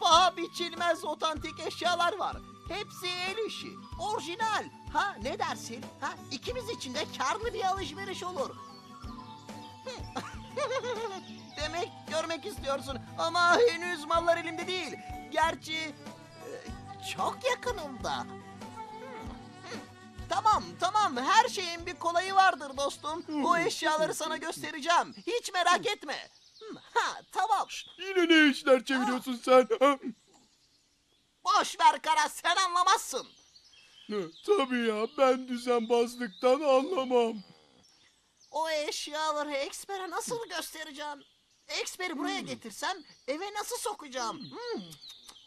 paha biçilmez otantik eşyalar var. Hepsi el işi, orijinal. Ha ne dersin? Ha ikimiz için de karlı bir alışveriş olur. Demek görmek istiyorsun ama henüz mallar elimde değil. Gerçi e, çok yakınımda. Tamam tamam her şeyin bir kolayı vardır dostum. Bu eşyaları sana göstereceğim. Hiç merak etme. Ha tamam. Yine ne işler çeviriyorsun sen? ha? Boş ver kara sen anlamazsın. Tabii ya ben düzenbazlıktan anlamam. O eşyaları ekspere nasıl göstereceğim? Eksperi buraya getirsem eve nasıl sokacağım? Hmm.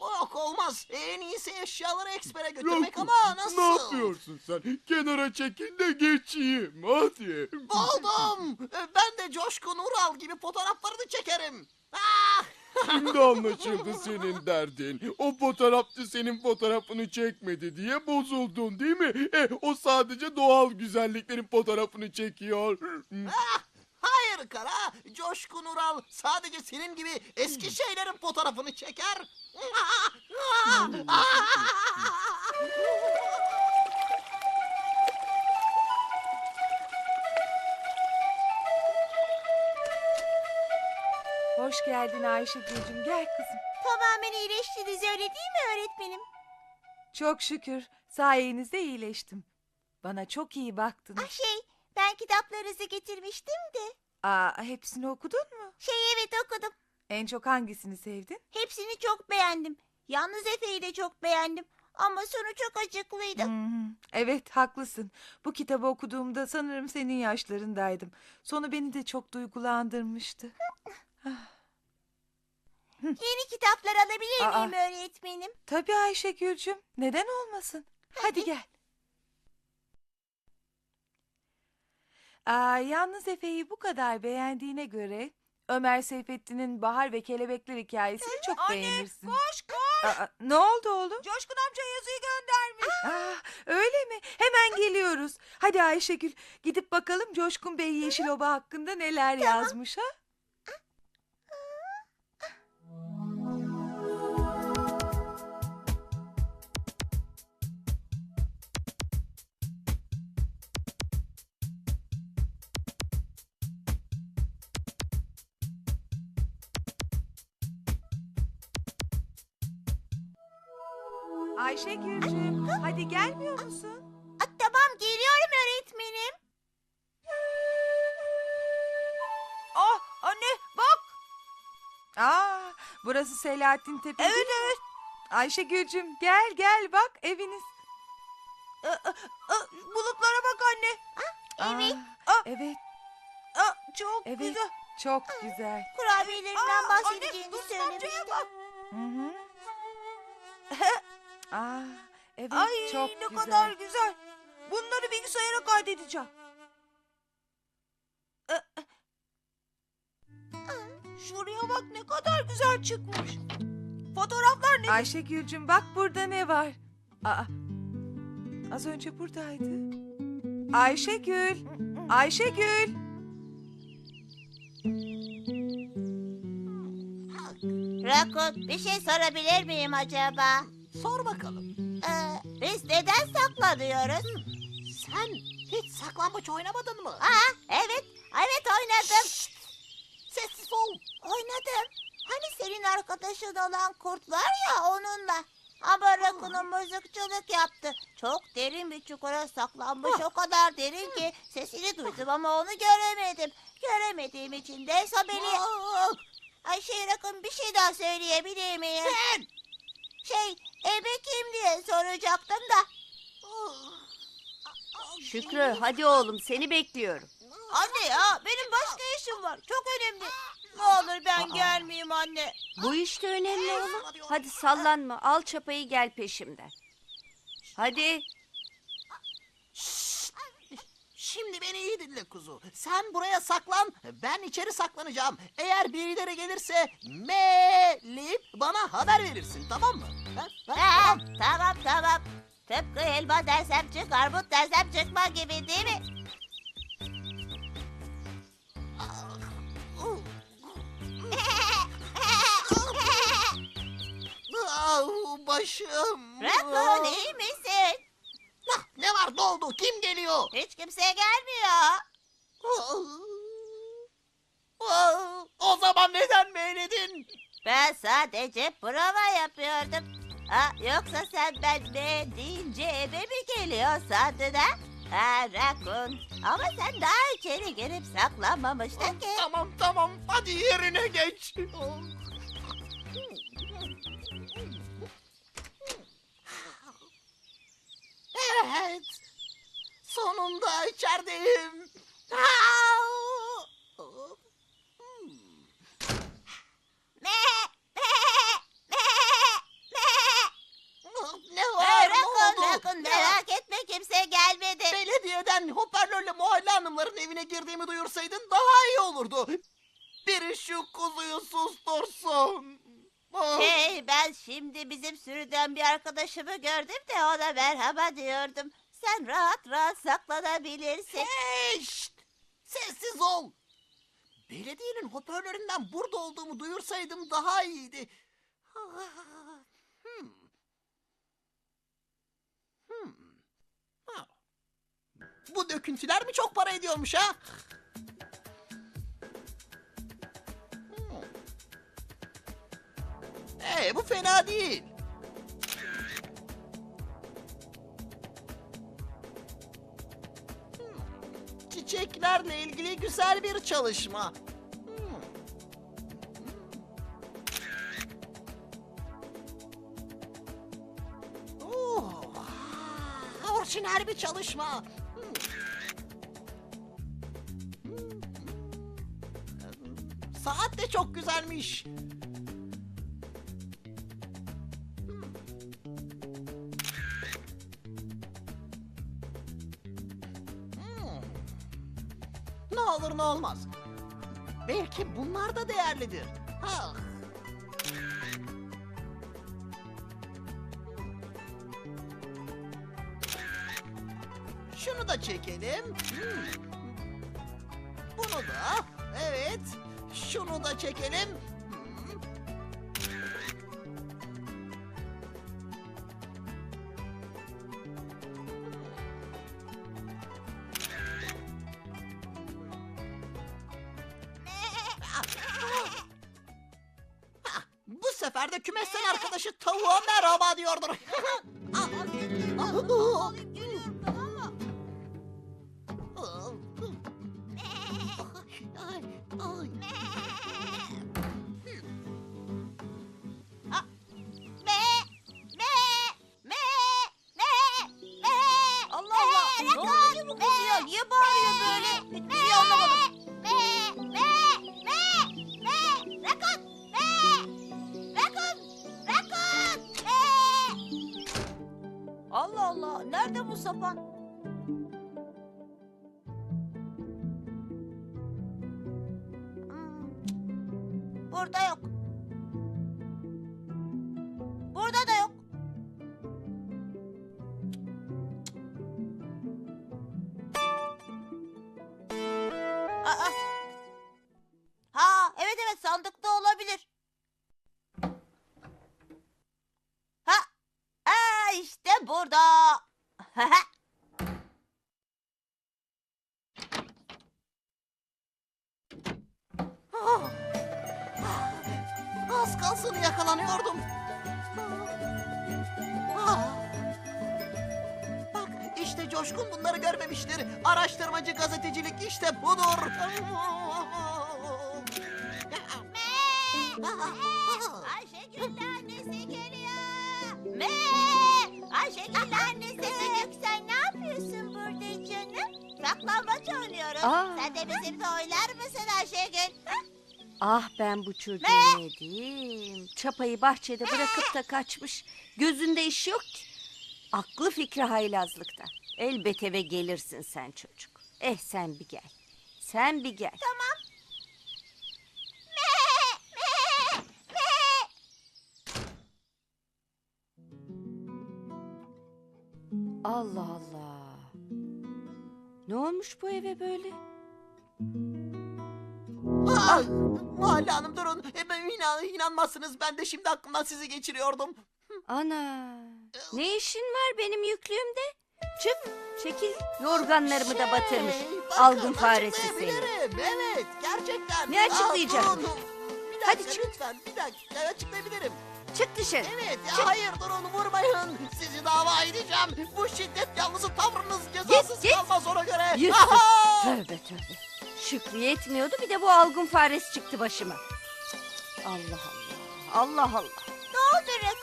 Yok olmaz. En iyisi eşyaları ekspere götürmek Yakup, ama nasıl? Ne yapıyorsun sen? Kenara çekil de geçeyim hadi. Buldum. Ben de Coşkun Ural gibi fotoğraflarını çekerim. Ah! Şimdi anlaşıldı senin derdin. O fotoğrafçı senin fotoğrafını çekmedi diye bozuldun değil mi? E, o sadece doğal güzelliklerin fotoğrafını çekiyor. Ah! Hayır kara. Coşkun Ural sadece senin gibi eski şeylerin fotoğrafını çeker. Hoş geldin Ayşegül'cüm. Gel kızım. Tamamen iyileştiniz öyle değil mi öğretmenim? Çok şükür sayenizde iyileştim. Bana çok iyi Ah baktınız. şey ben kitaplarınızı getirmiştim de. Aa, hepsini okudun mu? Şey evet okudum. En çok hangisini sevdin? Hepsini çok beğendim. Yalnız Efe'yi de çok beğendim. Ama sonu çok acıklıydı. Hı. Evet haklısın. Bu kitabı okuduğumda sanırım senin yaşlarındaydım. Sonu beni de çok duygulandırmıştı. Yeni kitaplar alabilir Aa. miyim öğretmenim? Tabii Ayşegül'cüm. Neden olmasın? Hadi gel. Aa, yalnız Efe'yi bu kadar beğendiğine göre Ömer Seyfettin'in Bahar ve Kelebekler hikayesini çok beğenirsin. Koş koş. Aa, ne oldu oğlum? Coşkun amca yazıyı göndermiş. Aa, öyle mi? Hemen geliyoruz. Hadi Ayşegül gidip bakalım Coşkun Bey Yeşil Oba hakkında neler yazmış ha? Ayşegül'cüm hadi gelmiyor musun? Ah, tamam geliyorum öğretmenim. Ah anne bak. Aa, burası Selahattin Tepe Evet evet. Ayşegül'cüm gel gel bak eviniz. bulutlara bak anne. evet. Aa, evet çok evet çok güzel. Kurabiyelerinden bahsedeceğini söylemişti. Hı hı. Aa, evet Ay çok ne güzel. kadar güzel. Bunları bilgisayara kaydedeceğim. Şuraya bak ne kadar güzel çıkmış. Fotoğraflar ne? Ayşegül'cüm bak burada ne var? Aa, az önce buradaydı. Ayşegül, Ayşegül. Rakun bir şey sorabilir miyim acaba? Sor bakalım. Ee, biz neden saklanıyoruz? Sen hiç saklambaç oynamadın mı? Aa, evet, evet oynadım. Sessiz ol. Oynadım. Hani senin arkadaşın olan kurt var ya onunla. Ama Rakun'un mızıkçılık yaptı. Çok derin bir çukura saklanmış. O kadar derin ki sesini duydum ama onu göremedim. Göremediğim için de sobeli... Ay şey Rakun bir şey daha söyleyebilir miyim? Sen! Şey ebe kim diye soracaktım da. Şükrü hadi oğlum seni bekliyorum. Anne ya benim başka işim var. Çok önemli. Ne olur ben gelmeyeyim anne. Bu işte önemli oğlum. Hadi sallanma al çapayı gel peşimden. Hadi Şimdi beni iyi dinle kuzu. Sen buraya saklan, ben içeri saklanacağım. Eğer birileri gelirse melip bana haber verirsin tamam mı? Ha? Ha? Tamam, tamam, tamam. Tıpkı elma dersem çık, armut dersem çıkma gibi değil mi? başım. Rakun iyi misin? Ah, Ne var ne oldu? Kim geliyor? Hiç kimse gelmiyor. Ah, O zaman neden beğenedin? Ben sadece prova yapıyordum. Ha, yoksa sen ben ne deyince eve mi geliyor sandın ha? Rakun. Ama sen daha içeri girip saklanmamıştın ki. Tamam tamam hadi yerine geç. Evet. Sonunda içerideyim. Me, me, me, me. Ne Ha, var? Ne Rakun, oldu? Rakun merak etme kimse gelmedi. Belediyeden hoparlörle mahalle hanımların evine girdiğimi duyursaydın daha iyi olurdu. Biri şu kuzuyu sustursun. Ah. Hey ben şimdi bizim sürüden bir arkadaşımı gördüm de ona merhaba diyordum. Sen rahat rahat saklanabilirsin. Hey, şşt! Sessiz ol. Belediyenin hoparlöründen burada olduğumu duyursaydım daha iyiydi. Hmm. Hmm. Ha. Bu döküntüler mi çok para ediyormuş ha? Hmm. Ee, bu fena değil. Çiçeklerle ilgili güzel bir çalışma. Hmm. Oh, orijinal bir çalışma. Saat de çok güzelmiş. Hmm. Ne olur ne olmaz. Belki bunlar da değerlidir. Ha. Şunu da çekelim. Hmm. Şunu da çekelim. Bu sefer de kümesten arkadaşı tavuğa merhaba diyordur. Aa. Ha, görmemiştir. Araştırmacı gazetecilik işte budur. Ayşegül'ün annesi geliyor. Me! Ayşegül'ün annesi. sen ne yapıyorsun burada canım? Saklambaç oynuyoruz. Aa. Sen de bizimle oynar mısın Ayşegül? Ah ben bu çocuğu ne diyeyim. Çapayı bahçede bırakıp da kaçmış. Gözünde iş yok ki. Aklı fikri haylazlıkta. Elbet eve gelirsin sen çocuk. Eh sen bir gel. Sen bir gel. Tamam. Me! Me! Me! Allah Allah. Ne olmuş bu eve böyle? Ah, Mahalle hanım durun. E, ben inan, inanmazsınız ben de şimdi aklımdan sizi geçiriyordum. Ana. Ne işin var benim yüklüğümde? Çık, çekil. Yorganlarımı da batırmış. Şey, bakın, Algın faresi seni. açıklayabilirim. Evet gerçekten. Ne açıklayacak? Aa, durun. Bir Hadi dakika çık. lütfen bir dakika açıklayabilirim. Çık dışarı. Evet ya hayır durun vurmayın. Sizi dava edeceğim. Bu şiddet yanlısı tavrınız cezasız git. kalmaz ona göre. Aha! Tövbe tövbe. Şükrü yetmiyordu bir de bu algın faresi çıktı başıma. Allah Allah. Allah Allah. Ne oldu Rakun?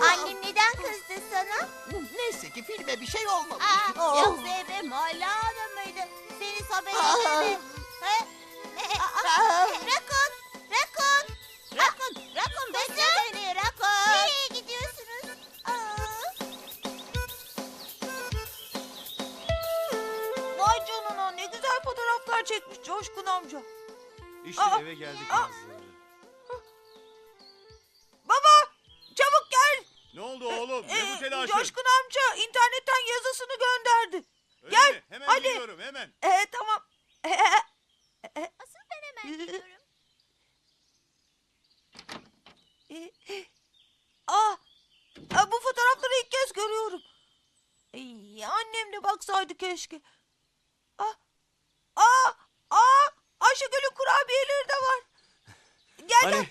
Annen neden kızdı sana? Neyse ki filme bir şey olmadı. Aa, Oh. yoksa eve Mala Hanım mıydı? Seni haber Aa. ederim. He? Aa. Rakun! Rakun! Rakun! Rakun bekle beni Rakun! Nereye gidiyorsunuz? Aa. Vay canına ne güzel fotoğraflar çekmiş Coşkun amca. İşte Aa, eve geldik. Nazlı. Ee, telaşın? Coşkun amca internetten yazısını gönderdi. Öyle gel, mi? Hemen hadi. geliyorum hemen. Ee, tamam. Asıl ben hemen gidiyorum. Ee, Aa, aa, bu fotoğrafları ilk kez görüyorum. Ey, annem de baksaydı keşke. Aa, aa, aa, Ayşegül'ün kurabiyeleri de var. Gel gel.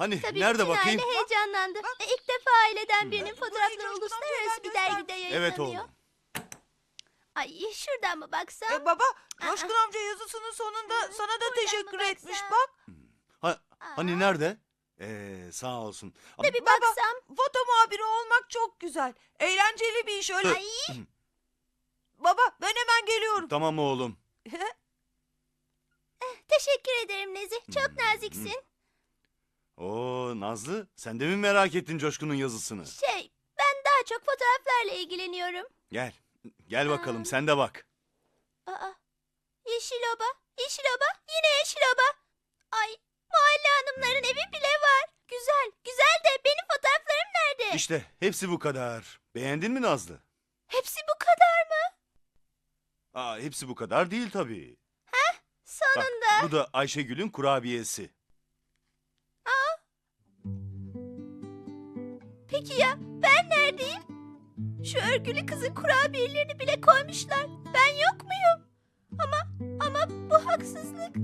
Hani Tabii nerede bütün bakayım? aile heyecanlandı. E, İlk defa aileden birinin fotoğrafları uluslararası bir dergide yayınlanıyor. Evet oğlum. Ay şuradan mı baksam? Ee, baba, Coşkun amca yazısının sonunda sana da teşekkür mı etmiş baksam? bak. Ha, hani nerede? Ee, sağ olsun. Ama Bir Baba, baksam. foto muhabiri olmak çok güzel. Eğlenceli bir iş öyle. Ay Baba ben hemen geliyorum. tamam oğlum. teşekkür ederim Nezih. Hmm. Çok naziksin. Oo Nazlı sen de mi merak ettin Coşkun'un yazısını? Şey ben daha çok fotoğraflarla ilgileniyorum. Gel. Gel bakalım sen de bak. Aa, yeşil oba, yeşil oba, yine yeşil oba. Ay mahalle hanımların evi bile var. Güzel, güzel de benim fotoğraflarım nerede? İşte hepsi bu kadar. Beğendin mi Nazlı? Hepsi bu kadar mı? Aa, hepsi bu kadar değil tabii. Bak Sonunda. bu da Ayşegül'ün kurabiyesi. Peki ya ben neredeyim? Şu örgülü kızın kurabiyelerini bile koymuşlar. Ben yok muyum? Ama ama bu haksızlık.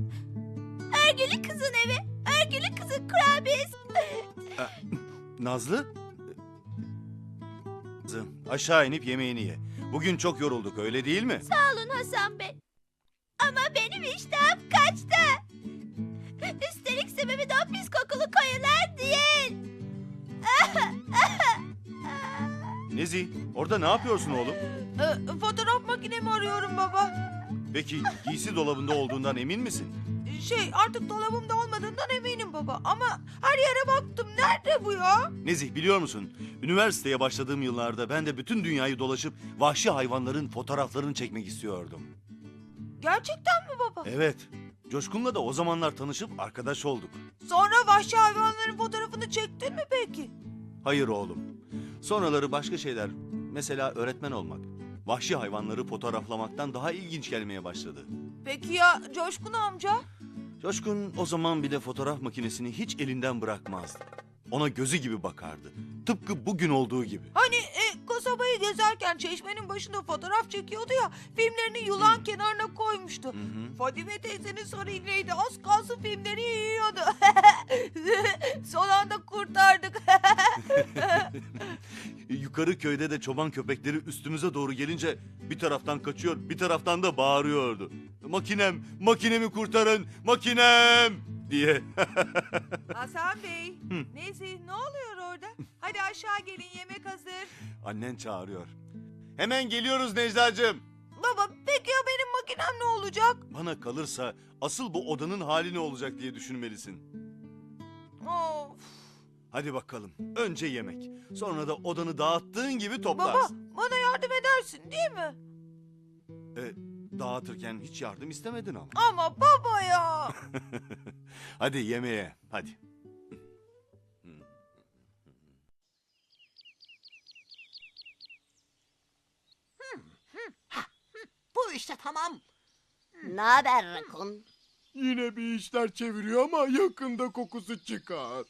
Örgülü kızın evi, örgülü kızın kurabiyesi. Nazlı? Kızım, Aşağı inip yemeğini ye. Bugün çok yorulduk öyle değil mi? Sağ olun Hasan Bey. Ama benim iştahım kaçtı. Üstelik sebebi de o pis kokulu koyular değil. Nezi orada ne yapıyorsun oğlum? Ee, fotoğraf makinemi arıyorum baba. Peki giysi dolabında olduğundan emin misin? Şey artık dolabımda olmadığından eminim baba. Ama her yere baktım. Nerede bu ya? Nezih biliyor musun? Üniversiteye başladığım yıllarda ben de bütün dünyayı dolaşıp vahşi hayvanların fotoğraflarını çekmek istiyordum. Gerçekten mi baba? Evet. Coşkun'la da o zamanlar tanışıp arkadaş olduk. Sonra vahşi hayvanların fotoğrafını çektin mi peki? Hayır oğlum. Sonraları başka şeyler, mesela öğretmen olmak, vahşi hayvanları fotoğraflamaktan daha ilginç gelmeye başladı. Peki ya Coşkun amca? Coşkun o zaman bile fotoğraf makinesini hiç elinden bırakmazdı. Ona gözü gibi bakardı. Tıpkı bugün olduğu gibi. Hani e, kasabayı gezerken çeşmenin başında fotoğraf çekiyordu ya. Filmlerini yılan kenarına koymuştu. Fadime teyzenin sarı iğneydi. Az kalsın filmleri yiyordu. Son anda kurtardık. Yukarı köyde de çoban köpekleri üstümüze doğru gelince bir taraftan kaçıyor, bir taraftan da bağırıyordu. Makinem, makinemi kurtarın, makinem diye. Hasan Bey. Neyse ne oluyor orada? Hadi aşağı gelin yemek hazır. Annen çağırıyor. Hemen geliyoruz Necla'cığım. Baba peki ya benim makinem ne olacak? Bana kalırsa asıl bu odanın hali ne olacak diye düşünmelisin. Of. Hadi bakalım. Önce yemek. Sonra da odanı dağıttığın gibi Baba toplarsın. bana yardım edersin değil mi? E, dağıtırken hiç yardım istemedin ama. Ama baba ya. Hadi yemeğe. Hadi. Bu işte tamam. Ne haber Rakun? Yine bir işler çeviriyor ama yakında kokusu çıkar.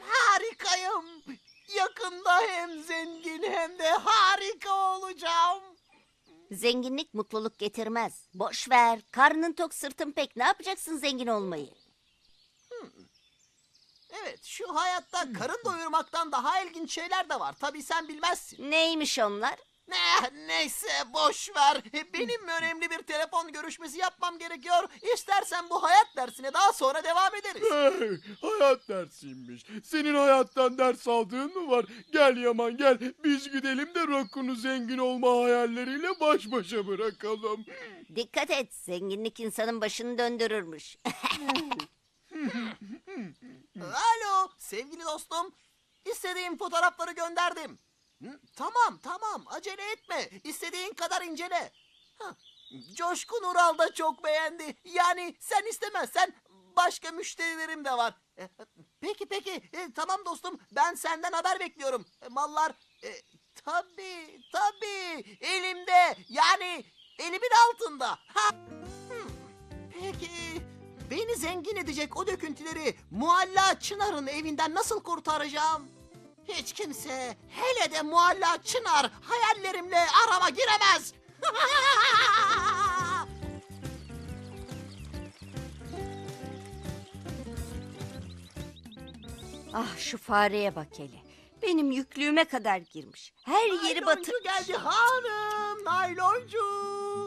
Harika. harikayım. Yakında hem zengin hem de harika olacağım. Zenginlik mutluluk getirmez. Boş ver. Karnın tok sırtın pek. Ne yapacaksın zengin olmayı? Evet şu hayatta karın doyurmaktan daha ilginç şeyler de var. Tabii sen bilmezsin. Neymiş onlar? Ne, neyse boş ver. Benim önemli bir telefon görüşmesi yapmam gerekiyor. İstersen bu hayat dersine daha sonra devam ederiz. Hey, hayat dersiymiş. Senin hayattan ders aldığın mı var? Gel Yaman gel. Biz gidelim de Rakun'u zengin olma hayalleriyle baş başa bırakalım. Dikkat et. Zenginlik insanın başını döndürürmüş. Alo sevgili dostum. İstediğin fotoğrafları gönderdim. Tamam tamam acele etme. İstediğin kadar incele. Hah, Coşkun Ural da çok beğendi. Yani sen istemezsen başka müşterilerim de var. E, Peki peki E, tamam dostum ben senden haber bekliyorum. E, Mallar e, tabii tabii elimde yani elimin altında. Ha. Peki beni zengin edecek o döküntüleri Mualla Çınar'ın evinden nasıl kurtaracağım? Hiç kimse hele de Mualla Çınar hayallerimle arama giremez. ah şu fareye bak hele. Benim yüklüğüme kadar girmiş. Her yeri Nayloncu batır. geldi hanım. Nayloncu.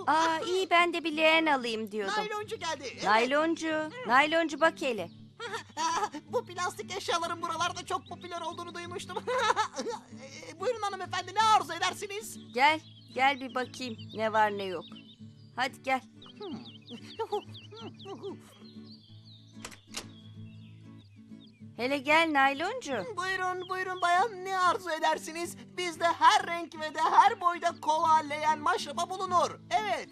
Aa iyi ben de bir leğen alayım diyordum. Nayloncu geldi. Evet. Nayloncu. Nayloncu bak hele. Ah, Bu plastik eşyaların buralarda çok popüler olduğunu duymuştum. E, Buyurun hanımefendi ne arzu edersiniz? Gel. Gel bir bakayım ne var ne yok. Hadi gel. Hele gel nayloncu. buyurun buyurun bayan ne arzu edersiniz? Bizde her renk ve de her boyda kova, leğen, maşrapa bulunur. Evet.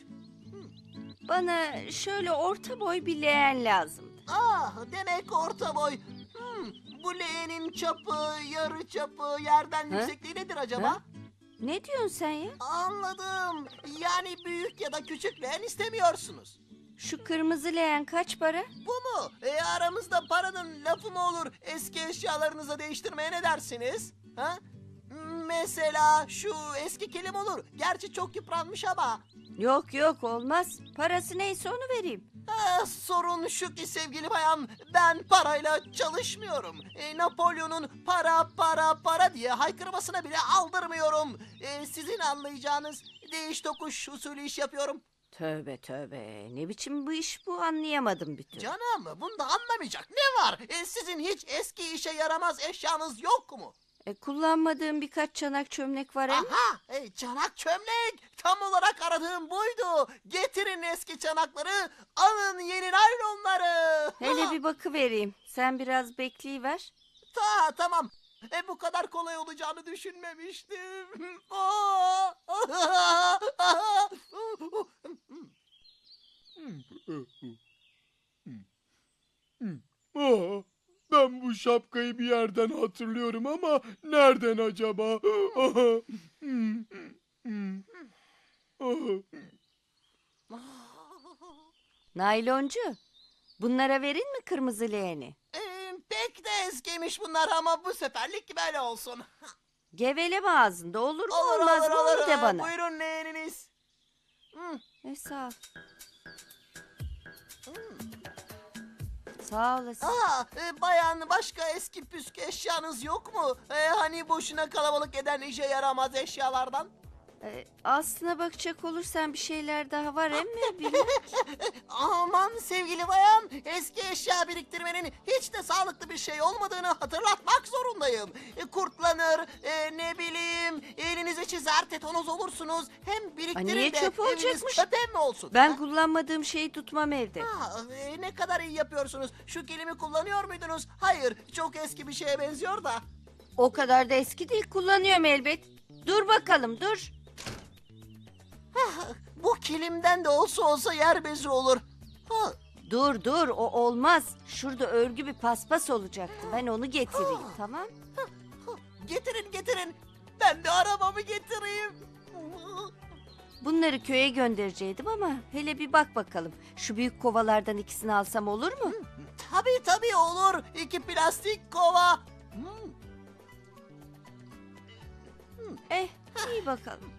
Bana şöyle orta boy bir leğen lazım. Ah demek orta boy. Hmm, bu leğenin çapı, yarı çapı, yerden Ha? yüksekliği nedir acaba? Ha? Ne diyorsun sen ya? Anladım. Yani büyük ya da küçük leğen istemiyorsunuz. Şu kırmızı leğen kaç para? Bu mu? E, aramızda paranın lafı mı olur? Eski eşyalarınızı değiştirmeye ne dersiniz? Ha? Mesela şu eski kilim olur. Gerçi çok yıpranmış ama. Yok yok olmaz. Parası neyse onu vereyim. Ah, sorun şu ki sevgili bayan, ben parayla çalışmıyorum. E, Napolyon'un para para para diye haykırmasına bile aldırmıyorum. E, sizin anlayacağınız değiş tokuş usulü iş yapıyorum. Tövbe tövbe. Ne biçim bu iş bu anlayamadım bir türlü. Canım bunda anlamayacak ne var? E, sizin hiç eski işe yaramaz eşyanız yok mu? E, kullanmadığım birkaç çanak çömlek var hem. Aha e, çanak çömlek tam olarak aradığım buydu. Getirin eski çanakları alın yeni naylonları. Hele bir bakı vereyim. Sen biraz bekleyiver. Ta tamam. E bu kadar kolay olacağını düşünmemiştim. Aa! Ben bu şapkayı bir yerden hatırlıyorum ama nereden acaba? Hmm, hmm. Nayloncu. Bunlara verin mi kırmızı leğeni? E, pek de eskimiş bunlar ama bu seferlik böyle olsun. Geveleme ağzında olur mu Olur olmaz olur mı olur. onu de bana. Buyurun leğeniniz. Hı. E, sağ ol. Sağ olasın. Aa, e, bayan başka eski püskü eşyanız yok mu? E, hani boşuna kalabalık eden işe yaramaz eşyalardan. E, aslına bakacak olursan bir şeyler daha var emmi. Bilmem. Aman sevgili bayan, eski eşya biriktirmenin hiç de sağlıklı bir şey olmadığını hatırlatmak zorundayım. E, kurtlanır, e, ne bileyim, elinize çizer, tetanoz olursunuz. Hem biriktirin niye de çöp eviniz olacakmış? çöpe mi olsun? Ben ha? kullanmadığım şeyi tutmam evde. Ha, e, ne kadar iyi yapıyorsunuz. Şu kilimi kullanıyor muydunuz? Hayır, çok eski bir şeye benziyor da. O kadar da eski değil kullanıyorum elbet. Dur bakalım dur. Bu kilimden de olsa olsa yer bezi olur. Ha, Dur dur o olmaz. Şurada örgü bir paspas olacaktı. Ben onu getireyim tamam. getirin getirin. Ben de arabamı getireyim. Bunları köye göndereceydim ama hele bir bak bakalım. Şu büyük kovalardan ikisini alsam olur mu? Tabii tabii olur. İki plastik kova. Hmm, Eh iyi bakalım.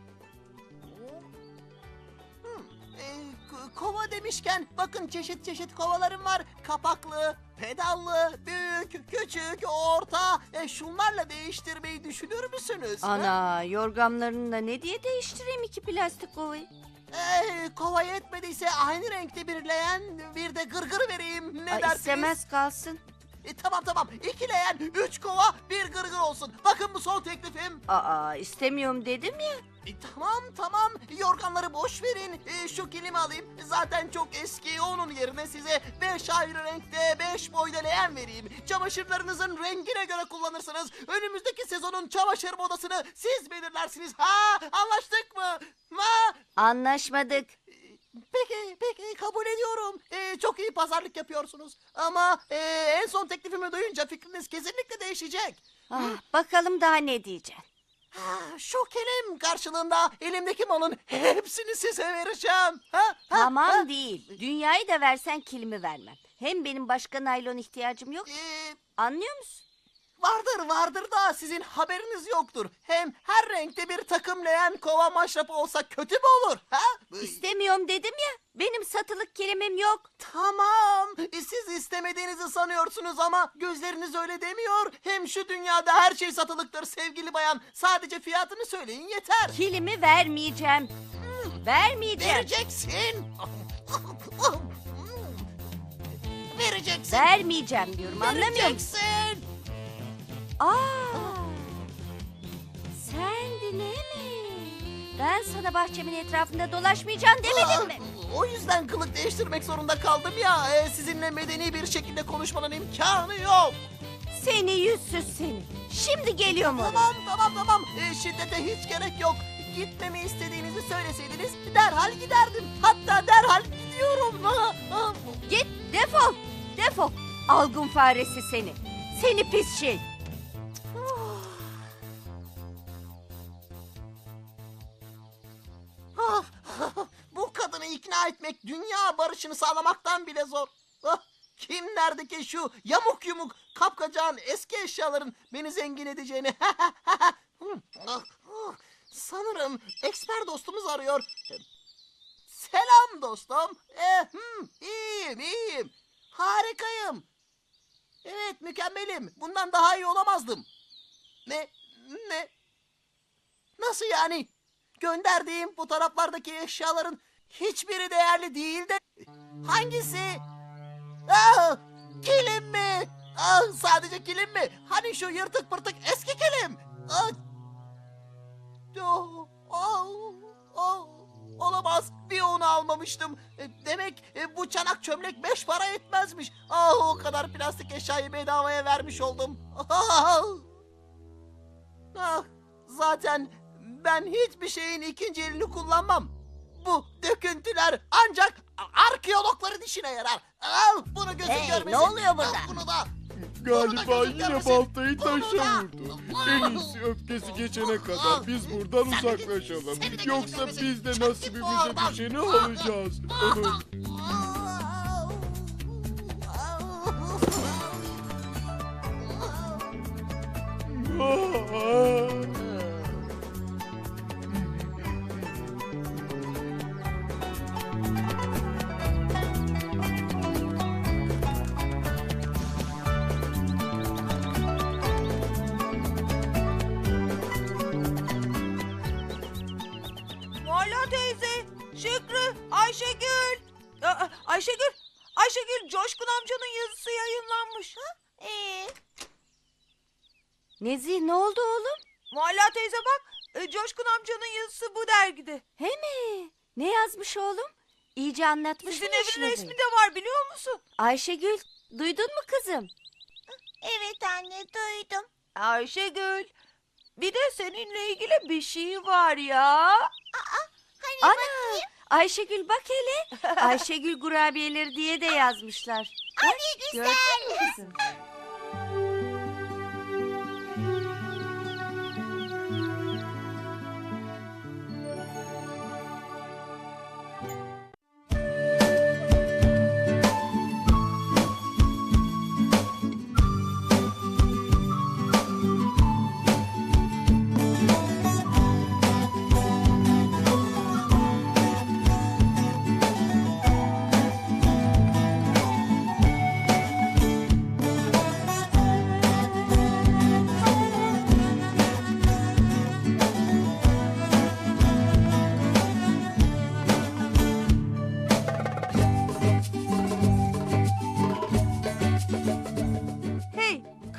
Ee, kova demişken bakın çeşit çeşit kovalarım var. Kapaklı, pedallı, büyük, küçük, orta. E, şunlarla değiştirmeyi düşünür müsünüz? Ana yorgamlarını da ne diye değiştireyim iki plastik kovayı? Ee, kova yetmediyse aynı renkte bir leğen bir de gırgır vereyim. Ne Ay, dersiniz? istemez kalsın. E, tamam tamam. İki leğen, üç kova, bir gırgır olsun. Bakın bu son teklifim. Aa istemiyorum dedim ya. E, tamam tamam. Yorganları boş verin. E, şu kilimi alayım. Zaten çok eski. Onun yerine size beş ayrı renkte, beş boyda leğen vereyim. Çamaşırlarınızın rengine göre kullanırsınız. Önümüzdeki sezonun çamaşır modasını siz belirlersiniz. Ha anlaştık mı? Ha Anlaşmadık. Peki, peki kabul ediyorum. Ee, çok iyi pazarlık yapıyorsunuz. Ama ee, en son teklifimi duyunca fikriniz kesinlikle değişecek. Ah, bakalım daha ne diyeceksin. Ha, şu kelim karşılığında elimdeki malın hepsini size vereceğim. Ha, ha, Tamam ha. değil. Dünyayı da versen kilimi vermem. Hem benim başka naylon ihtiyacım yok. Ee, Anlıyor musun? Vardır vardır da sizin haberiniz yoktur. Hem her renkte bir takım leğen kova maşrapı olsa kötü mü olur? Ha? İstemiyorum dedim ya. Benim satılık kilimim yok. Tamam. E, Siz istemediğinizi sanıyorsunuz ama gözleriniz öyle demiyor. Hem şu dünyada her şey satılıktır sevgili bayan. Sadece fiyatını söyleyin yeter. Kilimi vermeyeceğim. Vermeyeceğim. Vereceksin. Vereceksin. Vermeyeceğim diyorum anlamıyor musun? Vereceksin. Aa, sendin mi? Ben sana bahçemin etrafında dolaşmayacağım demedim mi? O yüzden kılık değiştirmek zorunda kaldım ya. E, sizinle medeni bir şekilde konuşmanın imkanı yok. Seni yüzsüz seni. Şimdi geliyorum oraya. Tamam tamam tamam. E, şiddete hiç gerek yok. Gitmemi istediğinizi söyleseydiniz derhal giderdim. Hatta derhal gidiyorum. Git defol. Defol. Algın faresi seni. Seni pis şey. İkna etmek dünya barışını sağlamaktan bile zor. Ah, Kim nerede ki şu yamuk yumuk kapkacağın eski eşyaların beni zengin edeceğini. Hmm, ah, ah. Sanırım eksper dostumuz arıyor. Selam dostum. Eh, hmm, iyiyim. Harikayım. Evet mükemmelim. Bundan daha iyi olamazdım. Ne? Ne? Nasıl yani? Gönderdiğim fotoğraflardaki eşyaların hiçbiri değerli değil de hangisi? Ah, kilim mi? Ah, sadece kilim mi? Hani şu yırtık pırtık eski kilim? Ah, oh, oh, oh, olamaz. Bir onu almamıştım. E, Demek e, bu çanak çömlek beş para etmezmiş. Ah, o kadar plastik eşyayı bedavaya vermiş oldum. Ah, ah, zaten ben hiçbir şeyin ikinci elini kullanmam. Bu döküntüler ancak arkeologların işine yarar. Al bunu gözün Hey, görmesin. ne oluyor burada? Al bunu da. Galiba yine görmesin. baltayı taşa Bunu da. vurdu. En iyisi öfkesi geçene kadar biz buradan Sen de git, uzaklaşalım. seni de gözün Yoksa görmesin. biz de Çek nasibimize oradan. düşeni alacağız. ne oldu oğlum? Mualla teyze bak, e, Coşkun amcanın yazısı bu dergide. He mi? Ne yazmış oğlum? İyice anlatmış Sizin mı evin işini? resmi de var biliyor musun? Ayşegül duydun mu kızım? evet anne duydum. Ayşegül, bir de seninle ilgili bir şey var ya. Hani Ana bakayım. Ayşegül bak hele. Ayşegül kurabiyeleri diye de yazmışlar. Güzel. Gördün mü kızım?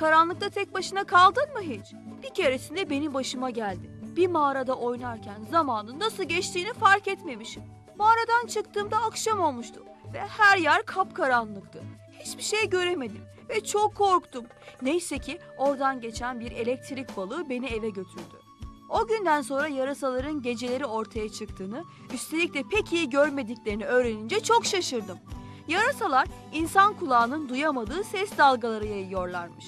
Karanlıkta tek başına kaldın mı hiç? Bir keresinde benim başıma geldi. Bir mağarada oynarken zamanın nasıl geçtiğini fark etmemişim. Mağaradan çıktığımda akşam olmuştu ve her yer kapkaranlıktı. Hiçbir şey göremedim ve çok korktum. Neyse ki oradan geçen bir elektrik balığı beni eve götürdü. O günden sonra yarasaların geceleri ortaya çıktığını, üstelik de pek iyi görmediklerini öğrenince çok şaşırdım. Yarasalar insan kulağının duyamadığı ses dalgaları yayıyorlarmış.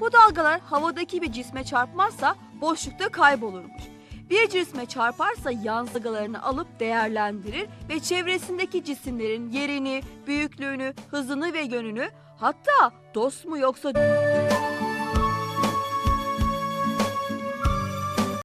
Bu dalgalar havadaki bir cisme çarpmazsa boşlukta kaybolurmuş. Bir cisme çarparsa yansıgalarını alıp değerlendirir ve çevresindeki cisimlerin yerini, büyüklüğünü, hızını ve yönünü hatta dost mu yoksa